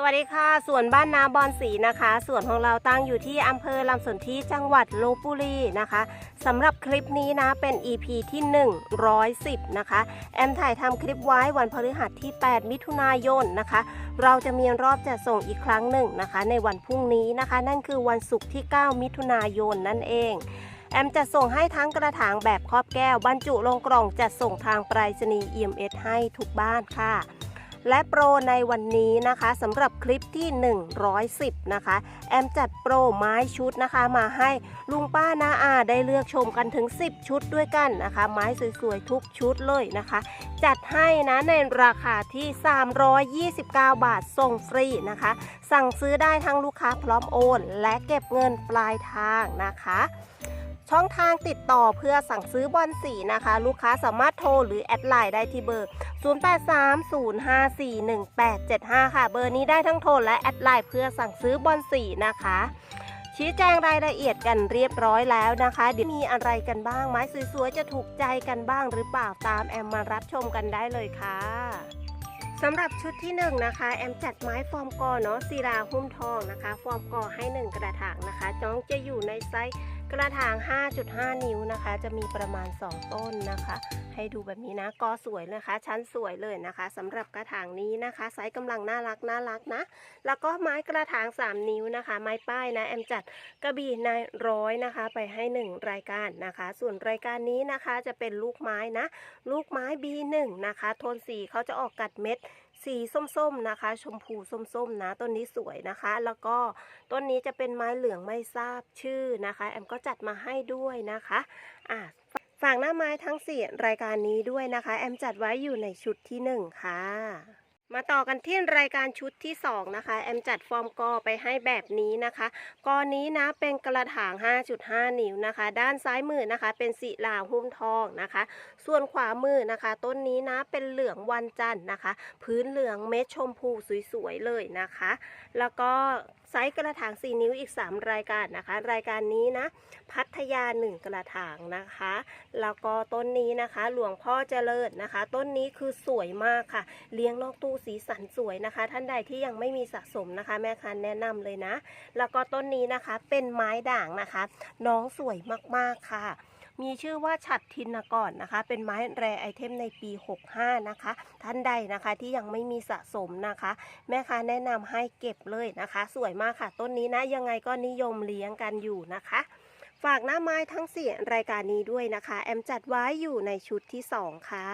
สวัสดีค่ะ สวนบ้านนาบอนสีนะคะสวนของเราตั้งอยู่ที่อำเภอลำสนธิจังหวัดลบบุรีนะคะสำหรับคลิปนี้นะเป็น EP ที่ 110 นะคะ แอมถ่ายทำคลิปไว้วันพฤหัสที่ 8 มิถุนายนนะคะ เราจะมีรอบจัดส่งอีกครั้งหนึ่งนะคะ ในวันพรุ่งนี้นะคะ นั่นคือวันศุกร์ที่ 9 มิถุนายนนั่นเองแอมจะส่งให้ทั้งกระถางแบบครอบแก้ว บรรจุลงกล่องจัดส่งทางไปรษณีย์ EMS ให้ทุกบ้านค่ะ และโปรในวันนี้นะคะสำหรับคลิปที่ 110 นะคะ แอมจัดโปรไม้ชุดนะคะ มาให้ลุงป้านาอาได้เลือกชมกันถึง 10 ชุดด้วยกันนะคะ ไม้สวยๆ ทุกชุดเลยนะคะ จัดให้นะในราคาที่ 329 บาทส่งฟรีนะคะ สั่งซื้อได้ทั้งลูกค้าพร้อมโอน และเก็บเงินปลายทางนะคะ ช่องทางติดต่อเพื่อสั่งซื้อบอลสีนะคะ ลูกค้าสามารถโทรหรือแอดไลน์ได้ที่เบอร์ 0830541875 ค่ะ เบอร์นี้ได้ทั้งโทรและแอดไลน์เพื่อสั่งซื้อบอลสีนะคะ ชี้แจงรายละเอียดกันเรียบร้อยแล้วนะคะเดี๋ยวมีอะไรกันบ้าง ไม้สวยๆจะถูกใจกันบ้างหรือเปล่าตามแอมมารับชมกันได้เลยค่ะสำหรับชุดที่หนึ่งนะคะแอมจัดไม้ฟอร์มกอเนาะศิลาหุ้มทองนะคะ ฟอร์มกอให้หนึ่งกระถางนะคะจ้องจะอยู่ในไซส์ กระถาง 5.5 นิ้วนะคะ จะมีประมาณ 2 ต้นนะคะ ให้ดูแบบนี้นะกอสวยนะคะ ชั้นสวยเลยนะคะสำหรับกระถางนี้นะคะ ไซส์กำลังน่ารักน่ารักนะ แล้วก็ไม้กระถาง 3 นิ้วนะคะ ไม้ป้ายนะ แอมจัดกระบี่นายร้อยนะคะ ไปให้ 1 รายการนะคะ ส่วนรายการนี้นะคะจะเป็นลูกไม้นะ ลูกไม้ B1 นะคะ โทนสีเขาจะออกกัดเม็ด สีส้มๆนะคะ ชมพูส้มๆนะต้นนี้สวยนะคะ แล้วก็ต้นนี้จะเป็นไม้เหลืองไม่ทราบชื่อนะคะ แอมก็จัดมาให้ด้วยนะคะอะฝากหน้าไม้ทั้งสี่รายการนี้ด้วยนะคะ แอมจัดไว้อยู่ในชุดที่หนึ่งค่ะ มาต่อกันที่รายการชุดที่ 2 นะคะ แอมจัดฟอร์มกอไปให้แบบนี้นะคะ กอนี้นะเป็นกระถาง 5.5 นิ้วนะคะ ด้านซ้ายมือนะคะเป็นสีลาหุ้มทองนะคะ ส่วนขวามือนะคะ ต้นนี้นะเป็นเหลืองวันจันทร์นะคะ พื้นเหลืองเม็ดชมพูสวยๆเลยนะคะ แล้วก็ ไซส์กระถาง 4 นิ้วอีก 3 รายการนะคะ รายการนี้นะ พัทยา 1 กระถางนะคะ แล้วก็ต้นนี้นะคะ หลวงพ่อเจริญนะคะ ต้นนี้คือสวยมากค่ะ เลี้ยงนอกตู้สีสันสวยนะคะ ท่านใดที่ยังไม่มีสะสมนะคะ แม่คันแนะนำเลยนะ แล้วก็ต้นนี้นะคะเป็นไม้ด่างนะคะ น้องสวยมากๆค่ะ มีชื่อว่าฉัดทินกรนะคะ เป็นไม้แรไอเทมในปี 65 นะคะ ท่านใดนะคะที่ยังไม่มีสะสมนะคะ แม่ค้าแนะนำให้เก็บเลยนะคะ สวยมากค่ะ ต้นนี้นะยังไงก็นิยมเลี้ยงกันอยู่นะคะฝากหน้าไม้ทั้งสี่รายการนี้ด้วยนะคะ แอมจัดไว้อยู่ในชุดที่ 2 ค่ะ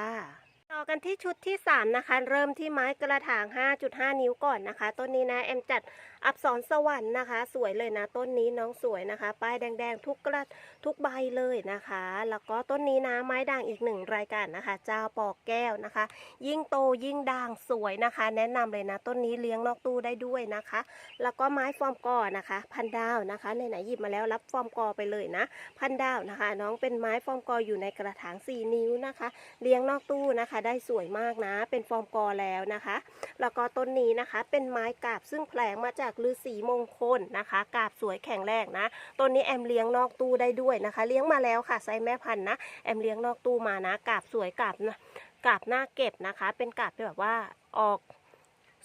ต่อกันที่ชุดที่ 3 นะคะ เริ่มที่ไม้กระถาง 5.5 นิ้วก่อนนะคะ ต้นนี้นะ แอมจัด อับสรสวรรค์นะคะ สวยเลยนะต้นนี้น้องสวยนะคะ ป้ายแดง ๆ ทุกกระทุกใบเลยนะคะ แล้วก็ต้นนี้นะไม้ด่างอีกหนึ่งรายการนะคะ เจ้าปอกแก้วนะคะ ยิ่งโตยิ่งด่างสวยนะคะ แนะนำเลยนะ ต้นนี้เลี้ยงนอกตู้ได้ด้วยนะคะ แล้วก็ไม้ฟอร์มกอนะคะ พันดาวนะคะไหนๆหยิบมาแล้วรับฟอร์มกอไปเลยนะ พันดาวนะคะ น้องเป็นไม้ฟอร์มกออยู่ในกระถาง 4 นิ้วนะคะ เลี้ยงนอกตู้นะคะ ได้สวยมากนะ เป็นฟอร์มกอแล้วนะคะ แล้วก็ต้นนี้นะคะ เป็นไม้กาบซึ่งแผลงมาจากฤาษีมงคลนะคะกาบสวยแข็งแรงนะต้นนี้แอมเลี้ยงนอกตู้ได้ด้วยนะคะ เลี้ยงมาแล้วค่ะไซส์แม่พันธุ์นะแอมเลี้ยงนอกตู้มานะกาบสวยกาบนะกาบหน้าเก็บนะคะ เป็นกาบที่แบบว่าออก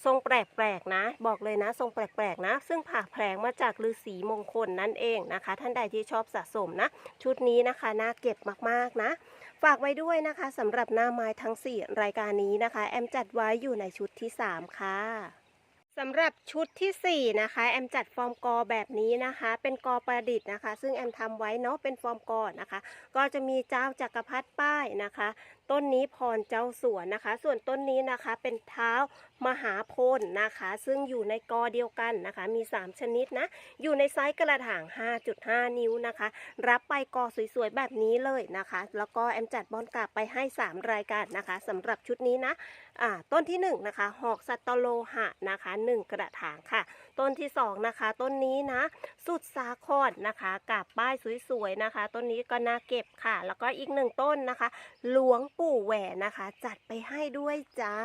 ทรงแปลกๆนะ บอกเลยนะทรงแปลกๆนะ ซึ่งผ่าแผลงมาจากฤาษีมงคลนั่นเองนะคะ ท่านใดที่ชอบสะสมนะ ชุดนี้นะคะน่าเก็บมากๆนะ ฝากไว้ด้วยนะคะสำหรับหน้าไม้ทั้ง 4 รายการนี้นะคะ แอมจัดไว้อยู่ในชุดที่ 3 ค่ะ สำหรับชุดทีสี่ 4 นะคะ แอมจัดฟอร์มกอแบบนี้นะคะ เป็นกอประดิษฐ์นะคะ ซึ่งแอมทำไว้เนาะเป็นฟอร์มกอนะคะ ก็จะมีเจ้าจักรพรรดิป้ายนะคะ ต้นนี้พรเจ้าสวนนะคะ ส่วนต้นนี้นะคะเป็นเท้ามหาโพลนะคะ ซึ่งอยู่ในกอเดียวกันนะคะ มี 3 ชนิดนะ อยู่ในไซส์กระถาง 5.5 นิ้วนะคะ รับไปกอสวยๆ แบบนี้เลยนะคะ แล้วก็แอมจัดบอลกลับไปให้ 3 รายการนะคะสำหรับชุดนี้นะอ่าต้นที่ 1 นะคะ หอกสัตตโลหะนะคะ 1 กระถางค่ะ ต้นที่สองนะคะ ต้นนี้นะ สุดสาครนะคะกับป้ายสวยๆนะคะ ต้นนี้ก็น่าเก็บค่ะ แล้วก็อีกหนึ่งต้นนะคะ หลวงปู่แหวนนะคะ จัดไปให้ด้วยจ้า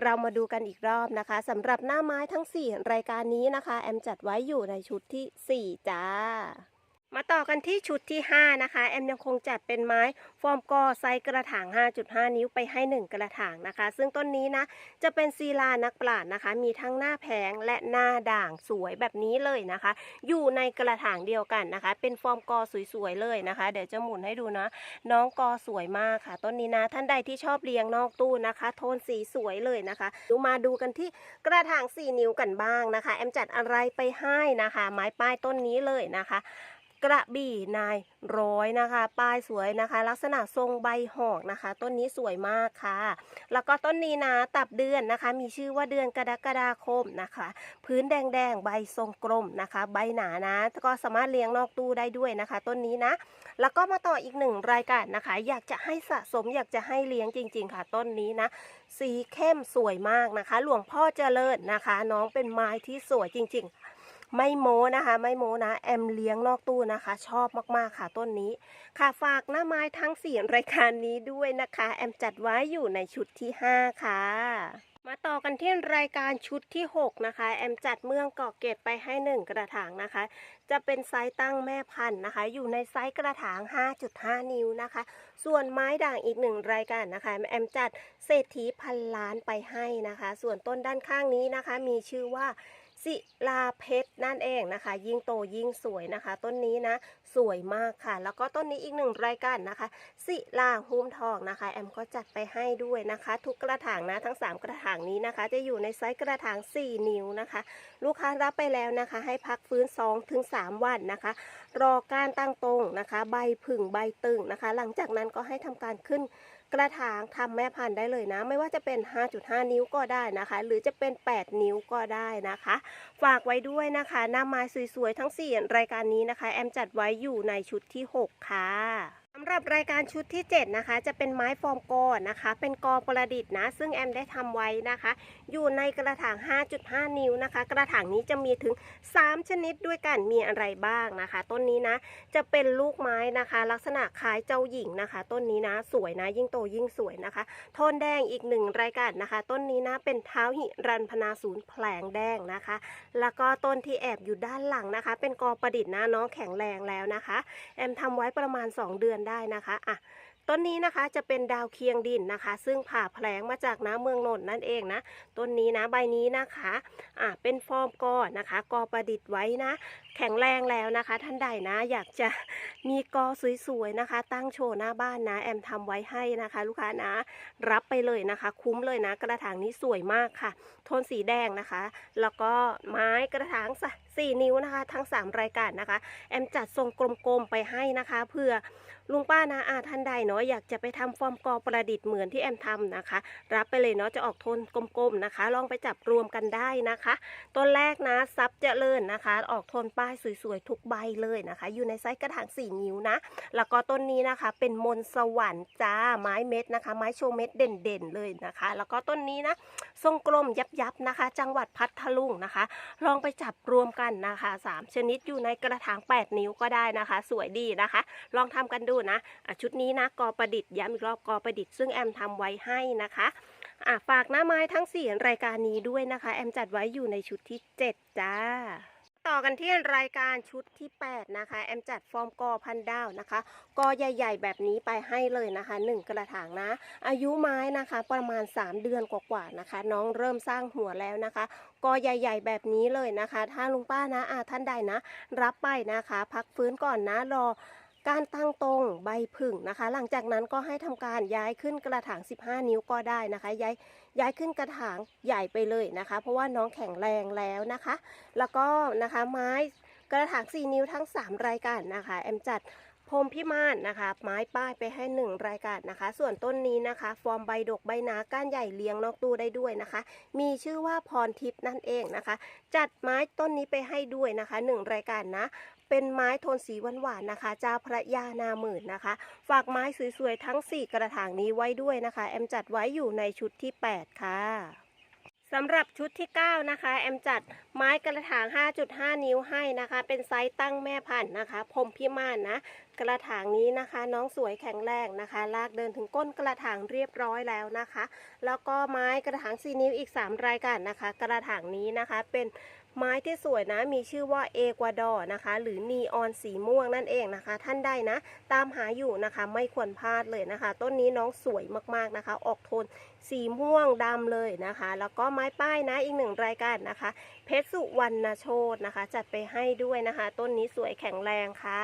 เรามาดูกันอีกรอบนะคะสำหรับหน้าไม้ทั้ง 4 รายการนี้นะคะ แอมจัดไว้อยู่ในชุดที่ 4 จ้า มาต่อกันที่ชุดที่ 5 นะคะ แอมยังคงจัดเป็นไม้ฟอร์มกอไซส์กระถาง 5.5 นิ้วไปให้ 1 กระถางนะคะ ซึ่งต้นนี้นะ จะเป็นซีลานักปราชญ์นะคะ มีทั้งหน้าแผงและหน้าด่างสวยแบบนี้เลยนะคะ อยู่ในกระถางเดียวกันนะคะ เป็นฟอร์มกอสวยๆเลยนะคะ เดี๋ยวจะหมุนให้ดูนะ น้องกอสวยมากค่ะ ต้นนี้นะท่านใดที่ชอบเลี้ยงนอกตู้นะคะ โทนสีสวยเลยนะคะดูมาดูกันที่กระถาง 4 นิ้วกันบ้างนะคะ แอมจัดอะไรไปให้นะคะ ไม้ป้ายต้นนี้เลยนะคะ กระบี่นายร้อยนะคะ ป้ายสวยนะคะ ลักษณะทรงใบหอกนะคะ ต้นนี้สวยมากค่ะ แล้วก็ต้นนี้นะตับเดือนนะคะ มีชื่อว่าเดือนกรกฎาคมนะคะ พื้นแดงๆใบทรงกลมนะคะ ใบหนานะก็สามารถเลี้ยงนอกตู้ได้ด้วยนะคะ ต้นนี้นะ แล้วก็มาต่ออีกหนึ่งรายการนะคะ อยากจะให้สะสมอยากจะให้เลี้ยงจริง ๆ ค่ะ ต้นนี้นะ สีเข้มสวยมากนะคะ หลวงพ่อเจริญนะคะ น้องเป็นไม้ที่สวยจริง ๆ ไม่โม้นะคะ ไม่โม้นะแอมเลี้ยงนอกตู้นะคะ ชอบมากๆค่ะต้นนี้ ค่ะฝากหน้าไม้ทั้งสี่รายการนี้ด้วยนะคะ แอมจัดไว้อยู่ในชุดที่5ค่ะมาต่อกันที่รายการชุดที่ 6 นะคะ แอมจัดเมืองเกาะเกตไปให้ 1 กระถางนะคะ จะเป็นไซส์ตั้งแม่พันธุ์นะคะ อยู่ในไซส์กระถาง 5.5 นิ้วนะคะ ส่วนไม้ด่างอีกหนึ่งรายการนะคะ แอมจัดเศรษฐีพันล้านไปให้นะคะ ส่วนต้นด้านข้างนี้นะคะ มีชื่อว่า ศิลาเพชรนั่นเองนะคะ ยิ่งโตยิ่งสวยนะคะ ต้นนี้นะสวยมากค่ะ แล้วก็ต้นนี้อีกหนึ่งรายการนะคะศิลาหุ้มทองนะคะ แอมก็จัดไปให้ด้วยนะคะ ทุกกระถางนะทั้ง 3 กระถางนี้นะคะ จะอยู่ในไซส์กระถาง 4 นิ้วนะคะ ลูกค้ารับไปแล้วนะคะ ให้พักฟื้น 2-3 วันนะคะ รอการตั้งตรงนะคะ ใบผึ่งใบตึงนะคะ หลังจากนั้นก็ให้ทำการขึ้น กระถางทำแม่พันธุ์ได้เลยนะ ไม่ว่าจะเป็น 5.5 นิ้วก็ได้นะคะ หรือจะเป็น 8 นิ้วก็ได้นะคะ ฝากไว้ด้วยนะคะหน้าไม้สวยๆ ทั้ง 4 รายการนี้นะคะ แอมจัดไว้อยู่ในชุดที่ 6 ค่ะ สำหรับรายการชุดที่ 7 นะคะ จะเป็นไม้ฟอร์มกอนะคะ เป็นกอประดิษฐ์นะ ซึ่งแอมได้ทำไว้นะคะ อยู่ในกระถาง 5.5 นิ้วนะคะ กระถางนี้จะมีถึง 3 ชนิดด้วยกันมีอะไรบ้างนะคะ ต้นนี้นะ จะเป็นลูกไม้นะคะ ลักษณะคล้ายเจ้าหญิงนะคะ ต้นนี้นะ สวยนะ ยิ่งโตยิ่งสวยนะคะโทนแดงอีกหนึ่งรายการนะคะ ต้นนี้นะ เป็นเท้าหิรันพนาศูนย์แผลงแดงนะคะ แล้วก็ต้นที่แอบอยู่ด้านหลังนะคะ เป็นกอประดิษฐ์นะน้องแข็งแรงแล้วนะคะ แอมทำไว้ประมาณ 2 เดือนได้นะคะอะต้นนี้นะคะจะเป็นดาวเคียงดินนะคะ ซึ่งผ่าแผลงมาจากน้ำเมืองนนท์นั่นเองนะต้นนี้นะใบนี้นะคะอะเป็นฟอร์มกอนะคะกอประดิษฐ์ไว้นะแข็งแรงแล้วนะคะ ท่านใดนะ อยากจะมีกอสวยๆนะคะ ตั้งโชว์หน้าบ้านนะ แอมทำไว้ให้นะคะ ลูกค้านะ รับไปเลยนะคะ คุ้มเลยนะ กระถางนี้สวยมากค่ะ โทนสีแดงนะคะ แล้วก็ไม้กระถางสี่นิ้วนะคะ ทั้ง 3 รายการนะคะ แอมจัดทรงกลมๆไปให้นะคะ เพื่อลุงป้านะอาท่านใดเนาะอยากจะไปทำฟอร์มกอประดิษฐ์เหมือนที่แอมทำนะคะ รับไปเลยเนาะจะออกโทนกลมๆนะคะ ลองไปจับรวมกันได้นะคะ ต้นแรกนะซับเจริญนะคะ ออกโทนป้ายสวยๆทุกใบเลยนะคะ อยู่ในไซส์กระถาง4 นิ้วนะ แล้วก็ต้นนี้นะคะ เป็นมนต์สวรรค์จ้าไม้เม็ดนะคะ ไม้โชว์เม็ดเด่นๆเลยนะคะ แล้วก็ต้นนี้นะทรงกลมยับๆนะคะ จังหวัดพัทลุงนะคะ ลองไปจับรวมกันนะคะสามชนิดอยู่ในกระถาง 8 นิ้วก็ได้นะคะ สวยดีนะคะ ลองทำกันดูนะะชุดนี้นะกอประดิษฐ์ย้ำอีกรอบกอประดิษฐ์ซึ่งแอมทำไว้ให้นะคะอะฝากหน้าไม้ทั้ง 4 รายการนี้ด้วยนะคะ แอมจัดไว้อยู่ในชุดที่ 7 จ้า ต่อกันที่รายการชุดที่ 8 นะคะ แอมจัดฟอร์มกอพันดาวนะคะ กอใหญ่ ๆ แบบนี้ไปให้เลยนะคะ 1 กระถางนะ อายุไม้นะคะประมาณ 3 เดือนกว่าๆนะคะ น้องเริ่มสร้างหัวแล้วนะคะ กอใหญ่ ๆ แบบนี้เลยนะคะ ถ้าลุงป้านะอาท่านใดนะ รับไปนะคะ พักฟื้นก่อนนะรอ การตั้งตรงใบผึ่งนะคะ หลังจากนั้นก็ให้ทำการย้ายขึ้นกระถาง 15 นิ้วก็ได้นะคะ ย้ายย้ายขึ้นกระถางใหญ่ไปเลยนะคะ เพราะว่าน้องแข็งแรงแล้วนะคะ แล้วก็นะคะไม้กระถาง 4 นิ้วทั้ง 3 รายการนะคะแอมจัดพรมพิมานนะคะ ไม้ป้ายไปให้ 1 รายการนะคะ ส่วนต้นนี้นะคะ ฟอร์มใบดกใบหนาก้านใหญ่เลี้ยงนอกตู้ได้ด้วยนะคะ มีชื่อว่าพรทิพย์นั่นเองนะคะ จัดไม้ต้นนี้ไปให้ด้วยนะคะ 1 รายการนะ เป็นไม้โทนสีหวานๆนะคะ เจ้าพระยานาหมื่นนะคะ ฝากไม้สวยๆทั้ง 4 กระถางนี้ไว้ด้วยนะคะ แอมจัดไว้อยู่ในชุดที่ 8 ค่ะสำหรับชุดที่ 9 นะคะ แอมจัดไม้กระถาง 5.5 นิ้วให้นะคะ เป็นไซส์ตั้งแม่พันธุ์นะคะพรมพิมานนะ กระถางนี้นะคะ น้องสวยแข็งแรงนะคะ ลากเดินถึงก้นกระถางเรียบร้อยแล้วนะคะ แล้วก็ไม้กระถางสีนิ้วอีก 3 รายการนะคะ กระถางนี้นะคะเป็น ไม้ที่สวยนะมีชื่อว่าเอกวาดอร์นะคะ หรือนีออนสีม่วงนั่นเองนะคะ ท่านได้นะ ตามหาอยู่นะคะไม่ควรพลาดเลยนะคะ ต้นนี้น้องสวยมากๆนะคะ ออกโทนสีม่วงดำเลยนะคะ แล้วก็ไม้ป้ายนะอีกหนึ่งรายการนะคะ เพชรสุวรรณโชตนะคะ จัดไปให้ด้วยนะคะ ต้นนี้สวยแข็งแรงค่ะ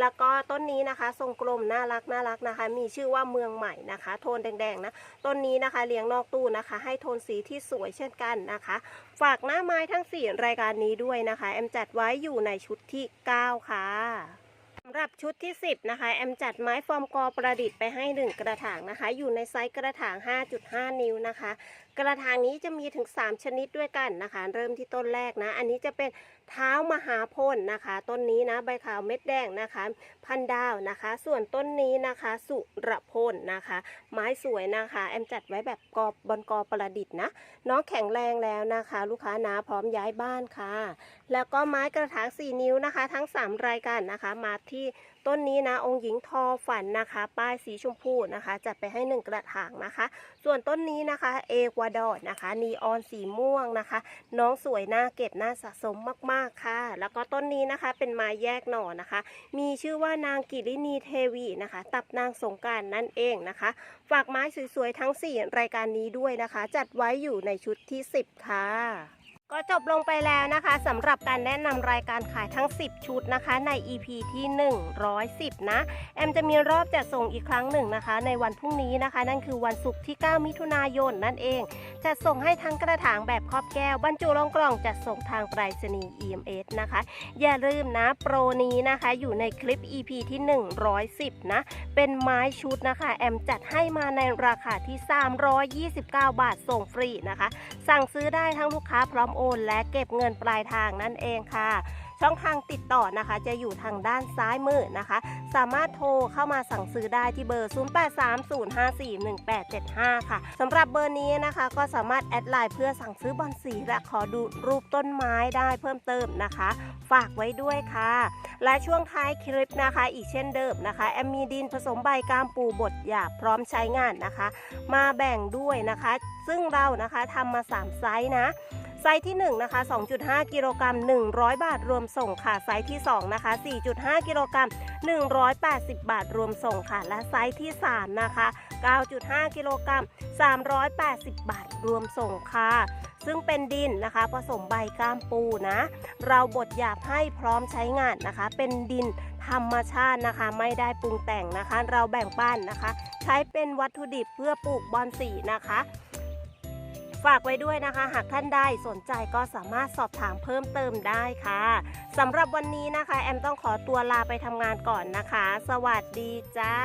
แล้วก็ต้นนี้นะคะ ทรงกลมน่ารักน่ารักนะคะ มีชื่อว่าเมืองใหม่นะคะ โทนแดงๆนะต้นนี้นะคะเลี้ยงนอกตู้นะคะ ให้โทนสีที่สวยเช่นกันนะคะ ฝากหน้าไม้ทั้ง 4 รายการนี้ด้วยนะคะ แอมจัดไว้อยู่ในชุดที่ 9 ค่ะ สำหรับชุดที่ 10 นะคะ แอมจัดไม้ฟอร์มกอประดิษฐ์ไปให้ 1 กระถางนะคะ อยู่ในไซส์กระถาง 5.5 นิ้วนะคะ กระถางนี้จะมีถึง 3 ชนิดด้วยกันนะคะ เริ่มที่ต้นแรกนะ อันนี้จะเป็น เท้ามหาพลนะคะ ต้นนี้นะใบขาวเม็ดแดงนะคะ พันดาวนะคะ ส่วนต้นนี้นะคะ สุรพลนะคะ ไม้สวยนะคะ แอมจัดไว้แบบกอบบนกอประดิษฐ์นะน้องแข็งแรงแล้วนะคะ ลูกค้านะพร้อมย้ายบ้านค่ะ แล้วก็ไม้กระถาง4นิ้วนะคะ ทั้ง 3 รายการนะคะมาที่ ต้นนี้นะองค์หญิงทอฝันนะคะ ป้ายสีชมพูนะคะ จัดไปให้ 1 กระถางนะคะ ส่วนต้นนี้นะคะ เอกวาดอร์นะคะนีออนสีม่วงนะคะ น้องสวยน่าเก็บน่าสะสมมากๆค่ะ แล้วก็ต้นนี้นะคะเป็นไม้แยกหน่อนะคะ มีชื่อว่านางกิรินีเทวีนะคะ ตับนางสงการนั่นเองนะคะ ฝากไม้สวยๆทั้ง 4 รายการนี้ด้วยนะคะ จัดไว้อยู่ในชุดที่ 10 ค่ะ ก็จบลงไปแล้วนะคะสำหรับการแนะนำรายการขายทั้ง 10 ชุดนะคะ ใน EP ที่ 110 นะ แอมจะมีรอบจัดส่งอีกครั้งหนึ่งนะคะ ในวันพรุ่งนี้นะคะ นั่นคือวันศุกร์ที่ 9 มิถุนายนนั่นเองจัดส่งให้ทั้งกระถางแบบครอบแก้ว บรรจุลงกล่องจัดส่งทางไปรษณีย์ EMS นะคะ อย่าลืมนะ โปรนี้นะคะอยู่ในคลิป EP ที่ 110 นะ เป็นไม้ชุดนะคะ แอมจัดให้มาในราคาที่ 329 บาทส่งฟรีนะคะ สั่งซื้อได้ทั้งลูกค้าพร้อมโน และเก็บเงินปลายทางนั่นเองค่ะ ช่องทางติดต่อนะคะจะอยู่ทางด้านซ้ายมือนะคะ สามารถโทรเข้ามาสั่งซื้อได้ที่เบอร์ 0830541875 ค่ะสำหรับเบอร์นี้นะคะก็สามารถแอดไลน์เพื่อสั่งซื้อบอลสีและขอดูรูปต้นไม้ได้เพิ่มเติมนะคะ ฝากไว้ด้วยค่ะ และช่วงท้ายคลิปนะคะ อีกเช่นเดิมนะคะแอมมีดินผสมใบกามปูบดหยาบพร้อมใช้งานนะคะ มาแบ่งด้วยนะคะ ซึ่งเรานะคะทำมา 3 ไซส์นะ ไซส์ที่1นะคะ2.5 กิโลกรัม100 บาทรวมส่งค่ะ ไซส์ที่2นะคะ4.5 กิโลกรัม180 บาทรวมส่งค่ะ และไซส์ที่3นะคะ9.5 กิโลกรัม380 บาทรวมส่งค่ะ ซึ่งเป็นดินนะคะ ผสมใบก้ามปูนะ เราบดหยาบให้พร้อมใช้งานนะคะ เป็นดินธรรมชาตินะคะ ไม่ได้ปรุงแต่งนะคะ เราแบ่งปันนะคะ ใช้เป็นวัตถุดิบเพื่อปลูกบอนสีนะคะ ฝากไว้ด้วยนะคะ หากท่านใดสนใจก็สามารถสอบถามเพิ่มเติมได้ค่ะสำหรับวันนี้นะคะ แอมต้องขอตัวลาไปทำงานก่อนนะคะ สวัสดีจ้า